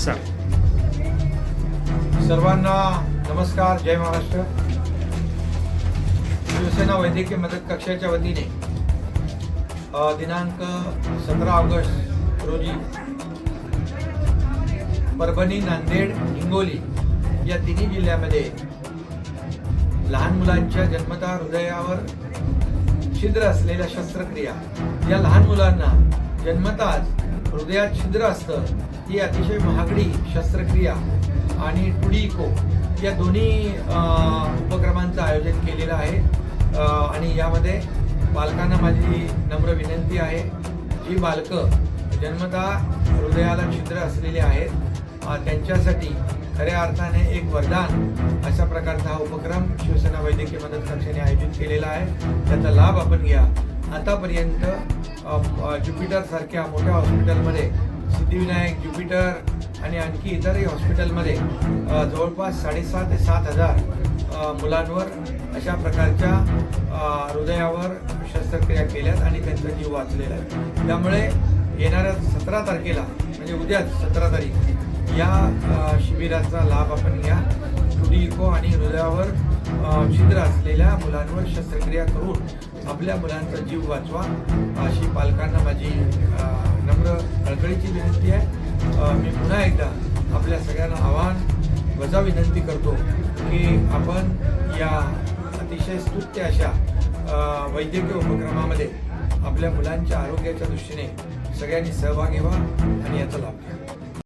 सांग सर्वांना नमस्कार जय महाराष्ट्र. शिवसेना वैद्यकीय मदत कक्षाच्या वतीने दिनांक सतरा ऑगस्ट रोजी परभणी नांदेड हिंगोली या तिन्ही जिल्ह्यामध्ये लहान मुलांच्या जन्मता हृदयावर छिद्र असलेल्या शस्त्रक्रिया या लहान मुलांना जन्मताच हृदयात छिद्र असतं ही अतिशय महागडी शस्त्रक्रिया आणि टुडीको या दोन्ही उपक्रमांचं आयोजन केलेलं आहे. आणि यामध्ये बालकांना माझी नम्र विनंती आहे. जी बालकं जन्मता हृदयाला छिद्र असलेली आहेत त्यांच्यासाठी खऱ्या अर्थाने एक वरदान अशा प्रकारचा हा उपक्रम शिवसेना वैद्यकीय मदत कक्षाने आयोजित केलेला आहे. त्याचा लाभ आपण घ्या. आतापर्यंत ज्युपिटर सारख्या मोठ्या हॉस्पिटलमध्ये सिद्धिविनायक ज्युपिटर आणि आणखी इतरही हॉस्पिटलमध्ये जवळपास साडेसात ते सात हजार मुलांवर अशा प्रकारच्या हृदयावर शस्त्रक्रिया केल्यात आणि त्यांचा जीव वाचलेला आहे. त्यामुळे येणाऱ्या सतरा तारखेला म्हणजे उद्याच सतरा तारीख या शिबिराचा लाभ आपण घ्या. टुडिको आणि हृदयावर छिद्र असलेल्या मुलांवर शस्त्रक्रिया करून आपल्या मुलांचा जीव वाचवा अशी पालकांना माझी नम्र कळकळीची विनंती आहे. मी पुन्हा एकदा आपल्या सगळ्यांना आव्हान वजा विनंती करतो की आपण या अतिशय स्तुत्य अशा वैद्यकीय उपक्रमामध्ये आपल्या मुलांच्या आरोग्याच्या दृष्टीने सगळ्यांनी सहभागी व्हा आणि याचा लाभ घ्या